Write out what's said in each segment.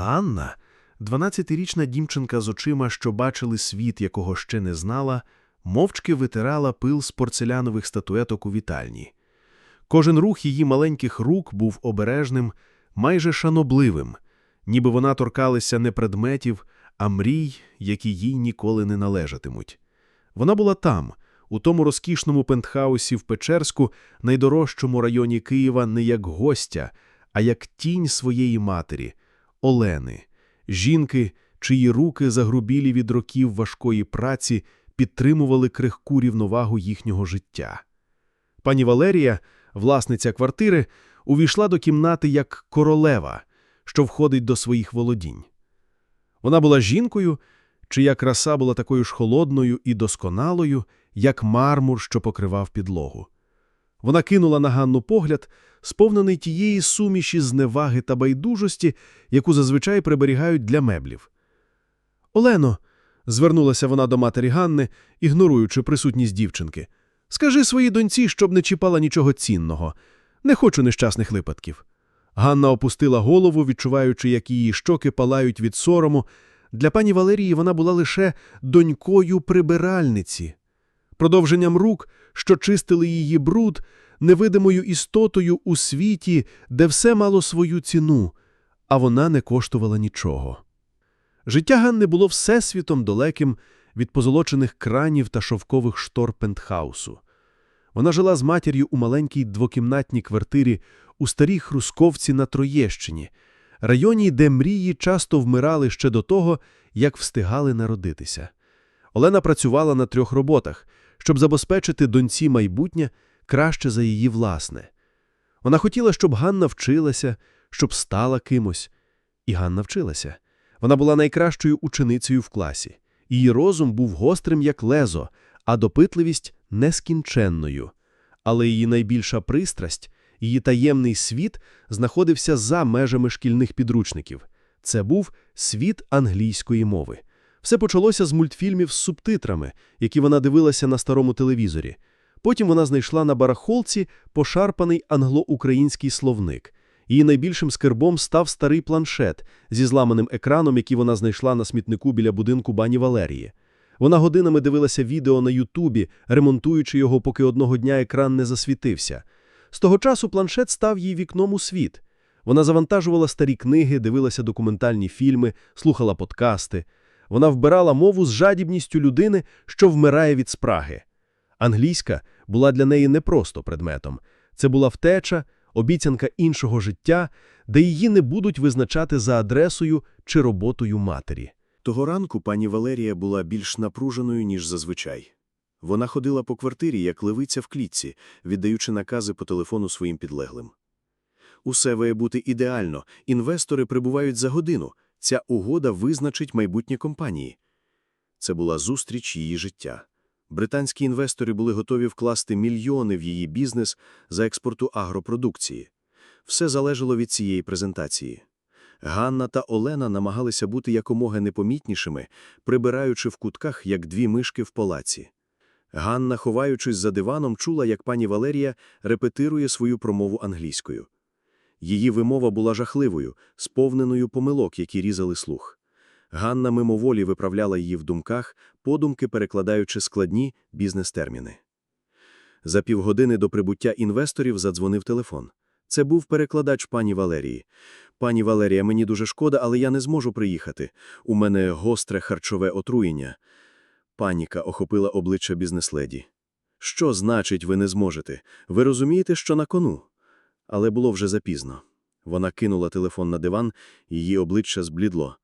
Анна, 12-річна дівчинка з очима, що бачили світ, якого ще не знала, мовчки витирала пил з порцелянових статуеток у вітальні. Кожен рух її маленьких рук був обережним, майже шанобливим, ніби вона торкалася не предметів, а мрій, які їй ніколи не належатимуть. Вона була там, у тому розкішному пентхаусі в Печерську, найдорожчому районі Києва, не як гостя, а як тінь своєї матері, Олени, жінки, чиї руки, загрубілі від років важкої праці, підтримували крихку рівновагу їхнього життя. Пані Валерія, власниця квартири, увійшла до кімнати як королева, що входить до своїх володінь. Вона була жінкою, чия краса була такою ж холодною і досконалою, як мармур, що покривав підлогу. Вона кинула на Ганну погляд, сповнений тієї суміші зневаги та байдужості, яку зазвичай приберігають для меблів. Олено, звернулася вона до матері Ганни, ігноруючи присутність дівчинки, скажи своїй доньці, щоб не чіпала нічого цінного. Не хочу нещасних випадків. Ганна опустила голову, відчуваючи, як її щоки палають від сорому. Для пані Валерії вона була лише донькою прибиральниці, продовженням рук, що чистили її бруд, невидимою істотою у світі, де все мало свою ціну, а вона не коштувала нічого. Життя Ганни було всесвітом далеким від позолочених кранів та шовкових штор пентхаусу. Вона жила з матір'ю у маленькій двокімнатній квартирі у старій Хрусковці на Троєщині, районі, де мрії часто вмирали ще до того, як встигали народитися. Олена працювала на трьох роботах, щоб забезпечити доньці майбутнє краще за її власне. Вона хотіла, щоб Ганна вчилася, щоб стала кимось. І Ганна вчилася. Вона була найкращою ученицею в класі. Її розум був гострим, як лезо, а допитливість нескінченною. Але її найбільша пристрасть, її таємний світ знаходився за межами шкільних підручників. Це був світ англійської мови. Все почалося з мультфільмів з субтитрами, які вона дивилася на старому телевізорі. Потім вона знайшла на барахолці пошарпаний англо-український словник. Її найбільшим скарбом став старий планшет зі зламаним екраном, який вона знайшла на смітнику біля будинку бані Валерії. Вона годинами дивилася відео на Ютубі, ремонтуючи його, поки одного дня екран не засвітився. З того часу планшет став їй вікном у світ. Вона завантажувала старі книги, дивилася документальні фільми, слухала подкасти. Вона вбирала мову з жадібністю людини, що вмирає від спраги. Англійська була для неї не просто предметом. Це була втеча, обіцянка іншого життя, де її не будуть визначати за адресою чи роботою матері. Того ранку пані Валерія була більш напруженою, ніж зазвичай. Вона ходила по квартирі, як левиця в клітці, віддаючи накази по телефону своїм підлеглим. Усе має бути ідеально, інвестори прибувають за годину, ця угода визначить майбутнє компанії. Це була зустріч її життя. Британські інвестори були готові вкласти мільйони в її бізнес за експорту агропродукції. Все залежало від цієї презентації. Ганна та Олена намагалися бути якомога непомітнішими, прибираючи в кутках, як дві мишки в палаці. Ганна, ховаючись за диваном, чула, як пані Валерія репетирує свою промову англійською. Її вимова була жахливою, сповненою помилок, які різали слух. Ганна мимоволі виправляла її в думках, подумки перекладаючи складні бізнес-терміни. За півгодини до прибуття інвесторів задзвонив телефон. Це був перекладач пані Валерії. Пані Валерія, мені дуже шкода, але я не зможу приїхати. У мене гостре харчове отруєння. Паніка охопила обличчя бізнес-леді. Що значить, ви не зможете? Ви розумієте, що на кону? Але було вже запізно. Вона кинула телефон на диван, її обличчя зблідло.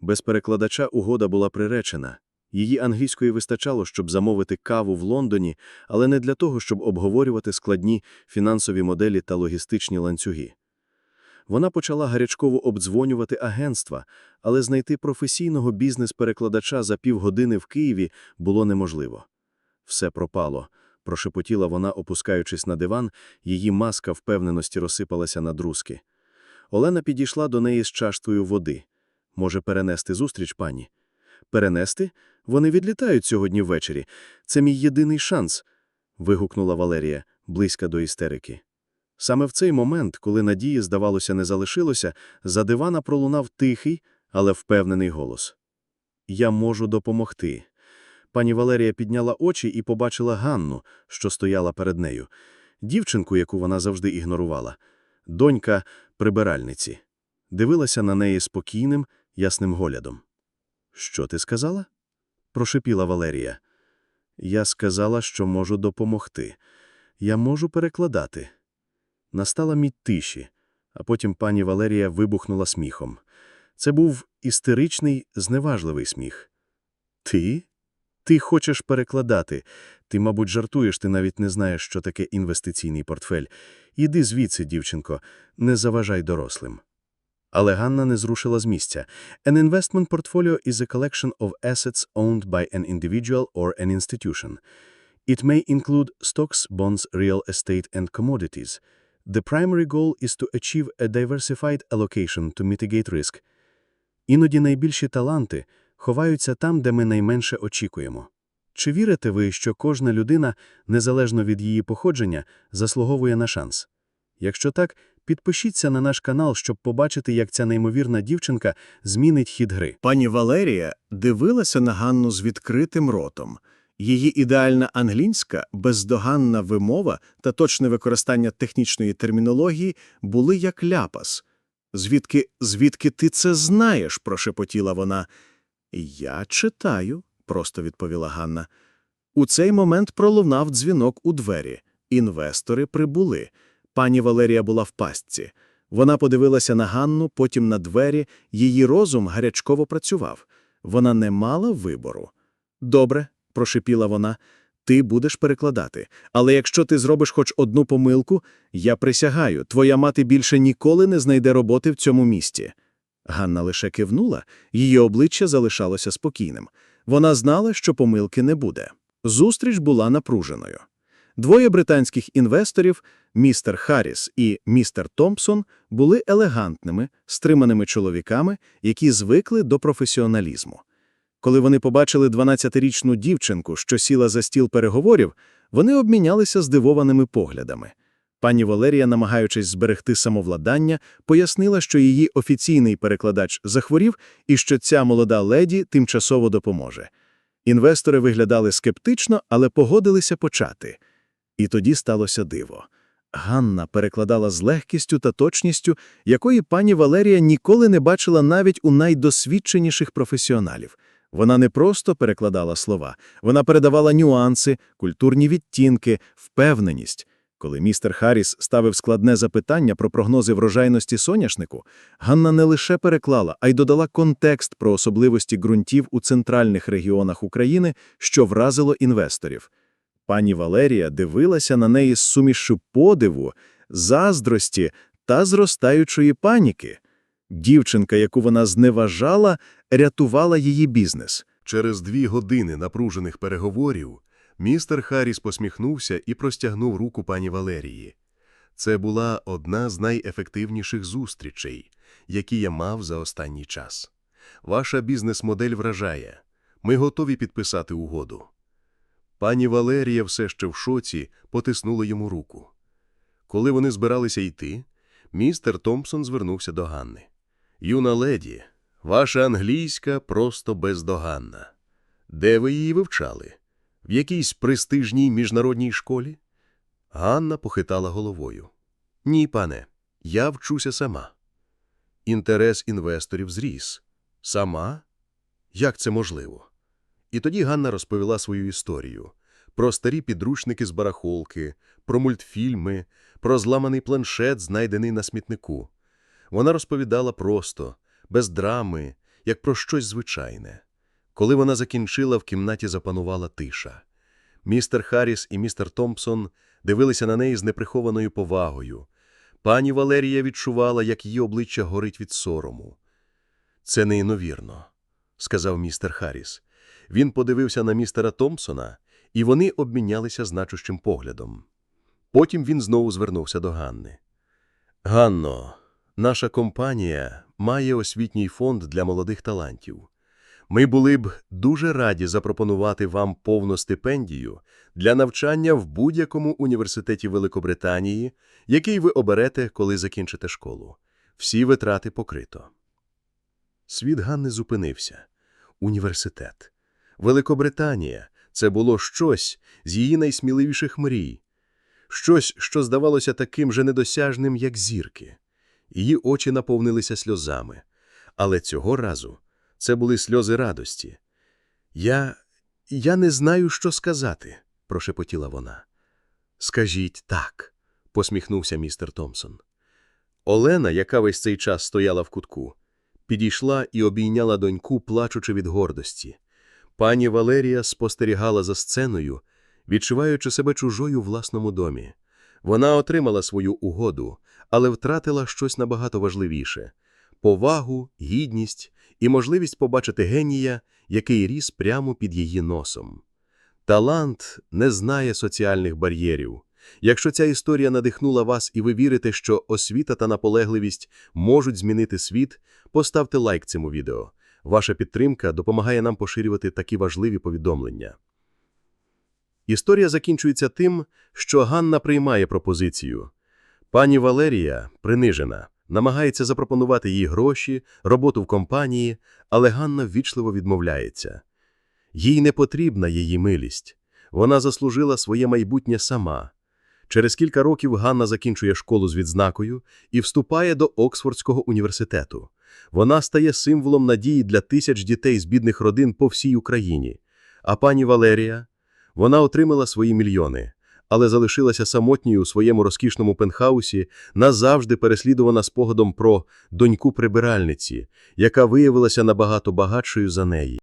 Без перекладача угода була приречена. Її англійської вистачало, щоб замовити каву в Лондоні, але не для того, щоб обговорювати складні фінансові моделі та логістичні ланцюги. Вона почала гарячково обдзвонювати агентства, але знайти професійного бізнес-перекладача за півгодини в Києві було неможливо. Все пропало, прошепотіла вона, опускаючись на диван, її маска впевненості розсипалася на друзки. Олена підійшла до неї з чаштою води. Може, перенести зустріч, пані? Перенести? Вони відлітають сьогодні ввечері. Це мій єдиний шанс. вигукнула Валерія, близька до істерики. Саме в цей момент, коли надії, здавалося, не залишилося, за дивана пролунав тихий, але впевнений голос. «Я можу допомогти». Пані Валерія підняла очі і побачила Ганну, що стояла перед нею. Дівчинку, яку вона завжди ігнорувала. Донька прибиральниці. Дивилася на неї спокійним, ясним голядом. «Що ти сказала?» – прошипіла Валерія. «Я сказала, що можу допомогти. Я можу перекладати». Настала мить тиші, а потім пані Валерія вибухнула сміхом. Це був істеричний, зневажливий сміх. «Ти? Ти хочеш перекладати. Ти, мабуть, жартуєш, ти навіть не знаєш, що таке інвестиційний портфель. Іди звідси, дівчинко, не заважай дорослим». Але Ганна не зрушила з місця. An investment portfolio is a collection of assets owned by an individual or an institution. It may include stocks, bonds, real estate, and commodities. The primary goal is to achieve a diversified allocation to mitigate risk. Іноді найбільші таланти ховаються там, де ми найменше очікуємо. Чи вірите ви, що кожна людина, незалежно від її походження, заслуговує на шанс? Якщо так, підпишіться на наш канал, щоб побачити, як ця неймовірна дівчинка змінить хід гри. Пані Валерія дивилася на Ганну з відкритим ротом. Її ідеальна англійська, бездоганна вимова та точне використання технічної термінології були як ляпас. «Звідки, звідки ти це знаєш?» – прошепотіла вона. «Я читаю», – просто відповіла Ганна. У цей момент пролунав дзвінок у двері. Інвестори прибули. Пані Валерія була в пастці. Вона подивилася на Ганну, потім на двері. Її розум гарячково працював. Вона не мала вибору. «Добре», – прошипіла вона, – «ти будеш перекладати. Але якщо ти зробиш хоч одну помилку, я присягаю, твоя мати більше ніколи не знайде роботи в цьому місті». Ганна лише кивнула, її обличчя залишалося спокійним. Вона знала, що помилки не буде. Зустріч була напруженою. Двоє британських інвесторів, містер Харріс і містер Томпсон, були елегантними, стриманими чоловіками, які звикли до професіоналізму. Коли вони побачили 12-річну дівчинку, що сіла за стіл переговорів, вони обмінялися здивованими поглядами. Пані Валерія, намагаючись зберегти самовладання, пояснила, що її офіційний перекладач захворів і що ця молода леді тимчасово допоможе. Інвестори виглядали скептично, але погодилися почати. І тоді сталося диво. Ганна перекладала з легкістю та точністю, якої пані Валерія ніколи не бачила навіть у найдосвідченіших професіоналів. Вона не просто перекладала слова, вона передавала нюанси, культурні відтінки, впевненість. Коли містер Харріс ставив складне запитання про прогнози врожайності соняшнику, Ганна не лише переклала, а й додала контекст про особливості ґрунтів у центральних регіонах України, що вразило інвесторів. Пані Валерія дивилася на неї з сумішю подиву, заздрості та зростаючої паніки. Дівчинка, яку вона зневажала, рятувала її бізнес. Через дві години напружених переговорів містер Харріс посміхнувся і простягнув руку пані Валерії. Це була одна з найефективніших зустрічей, які я мав за останній час. Ваша бізнес-модель вражає. Ми готові підписати угоду. Пані Валерія все ще в шоці потиснула йому руку. Коли вони збиралися йти, містер Томпсон звернувся до Ганни. «Юна леді, ваша англійська просто бездоганна. Де ви її вивчали? В якійсь престижній міжнародній школі?» Ганна похитала головою. «Ні, пане, я вчуся сама». Інтерес інвесторів зріс. «Сама? Як це можливо?» І тоді Ганна розповіла свою історію про старі підручники з барахолки, про мультфільми, про зламаний планшет, знайдений на смітнику. Вона розповідала просто, без драми, як про щось звичайне. Коли вона закінчила, в кімнаті запанувала тиша. Містер Харріс і містер Томпсон дивилися на неї з неприхованою повагою. Пані Валерія відчувала, як її обличчя горить від сорому. «Це неймовірно», – сказав містер Харріс. Він подивився на містера Томпсона, і вони обмінялися значущим поглядом. Потім він знову звернувся до Ганни. «Ганно, наша компанія має освітній фонд для молодих талантів. Ми були б дуже раді запропонувати вам повну стипендію для навчання в будь-якому університеті Великобританії, який ви оберете, коли закінчите школу. Всі витрати покрито. Світ Ганни зупинився. Університет. Великобританія – це було щось з її найсміливіших мрій. Щось, що здавалося таким же недосяжним, як зірки. Її очі наповнилися сльозами. Але цього разу це були сльози радості. Я... я не знаю, що сказати, прошепотіла вона. Скажіть так, посміхнувся містер Томпсон. Олена, яка весь цей час стояла в кутку, підійшла і обійняла доньку, плачучи від гордості. Пані Валерія спостерігала за сценою, відчуваючи себе чужою в власному домі. Вона отримала свою угоду, але втратила щось набагато важливіше – повагу, гідність і можливість побачити генія, який ріс прямо під її носом. Талант не знає соціальних бар'єрів. Якщо ця історія надихнула вас і ви вірите, що освіта та наполегливість можуть змінити світ, поставте лайк цьому відео. Ваша підтримка допомагає нам поширювати такі важливі повідомлення. Історія закінчується тим, що Ганна приймає пропозицію. Пані Валерія, принижена, намагається запропонувати їй гроші, роботу в компанії, але Ганна ввічливо відмовляється. Їй не потрібна її милість. Вона заслужила своє майбутнє сама. Через кілька років Ганна закінчує школу з відзнакою і вступає до Оксфордського університету. Вона стає символом надії для тисяч дітей з бідних родин по всій Україні. А пані Валерія? Вона отримала свої мільйони, але залишилася самотньою у своєму розкішному пентхаусі, назавжди переслідувана спогадом про доньку прибиральниці, яка виявилася набагато багатшою за неї.